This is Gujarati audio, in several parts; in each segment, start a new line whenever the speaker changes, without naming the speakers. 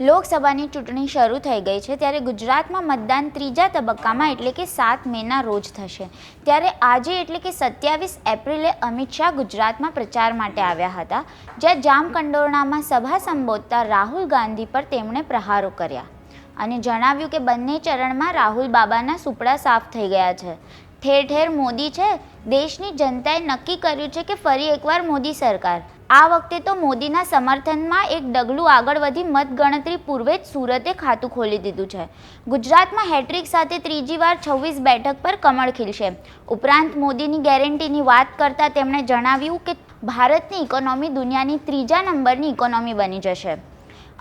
લોકસભાની ચૂંટણી શરૂ થઈ ગઈ છે ત્યારે ગુજરાતમાં મતદાન ત્રીજા તબક્કામાં એટલે કે સાત મેના રોજ થશે. ત્યારે આજે એટલે કે સત્યાવીસ એપ્રિલે અમિત શાહ ગુજરાતમાં પ્રચાર માટે આવ્યા હતા, જ્યાં જામકંડોરણામાં સભા સંબોધતા રાહુલ ગાંધી પર તેમણે પ્રહારો કર્યા. અને જણાવ્યું કે બંને ચરણમાં રાહુલ બાબાના સુપડા સાફ થઈ ગયા છે. ઠેર ઠેર મોદી છે, દેશની જનતાએ નક્કી કર્યું છે કે ફરી એકવાર મોદી સરકાર આ વખતે તો મોદીના સમર્થનમાં એક ડગલું આગળ વધી મતગણતરી પૂર્વે જ સુરતે ખાતું ખોલી દીધું છે. ગુજરાતમાં હેટ્રિક સાથે ત્રીજી વાર છવ્વીસ બેઠક પર કમળ ખીલશે. ઉપરાંત મોદીની ગેરંટીની વાત કરતાં તેમણે જણાવ્યું કે ભારતની ઇકોનોમી દુનિયાની ત્રીજા નંબરની ઇકોનોમી બની જશે.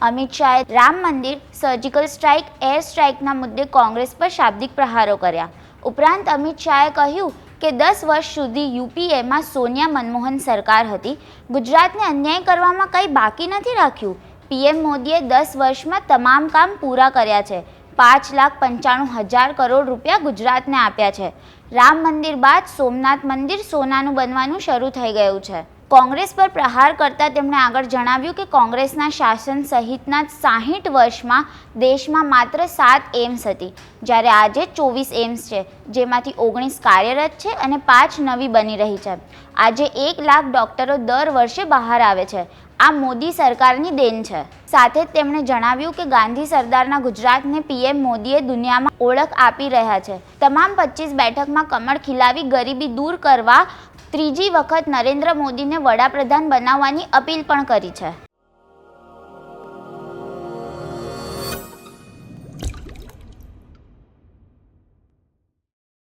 અમિત શાહે રામ મંદિર, સર્જિકલ સ્ટ્રાઇક, એર સ્ટ્રાઇકના મુદ્દે કોંગ્રેસ પર શાબ્દિક પ્રહારો કર્યા. ઉપરાંત અમિત શાહે કહ્યું કે દસ વર્ષ સુધી યુપીએમાં સોનિયા મનમોહન સરકાર હતી. ગુજરાતને અન્યાય કરવામાં કંઈ બાકી નથી રાખ્યું. પીએમ મોદીએ દસ વર્ષમાં તમામ કામ પૂરા કર્યા છે. પાંચ લાખ પંચાણું હજાર કરોડ રૂપિયા ગુજરાતને આપ્યા છે. રામ મંદિર બાદ સોમનાથ મંદિર સોનાનું બનવાનું શરૂ થઈ ગયું છે. કોંગ્રેસ પર પ્રહાર કરતા તેમણે આગળ જણાવ્યું કે કોંગ્રેસના શાસન સહિતના સાહીઠ વર્ષમાં દેશમાં માત્ર સાત એમ્સ હતી. જ્યારે આજે ચોવીસ એમ્સ છે, જેમાંથી ઓગણીસ કાર્યરત છે અને પાંચ નવી બની રહી છે. આજે એક લાખ ડોક્ટરો દર વર્ષે બહાર આવે છે. આ મોદી સરકારની દેન છે. સાથે જ તેમણે જણાવ્યું કે ગાંધી સરદારના ગુજરાતને પીએમ મોદીએ દુનિયામાં ઓળખ આપી રહ્યા છે. તમામ પચીસ બેઠકમાં કમળ ખીલાવી ગરીબી દૂર કરવા ત્રીજી વખત નરેન્દ્ર મોદીને વડાપ્રધાન બનાવવાની અપીલ પણ કરી છે.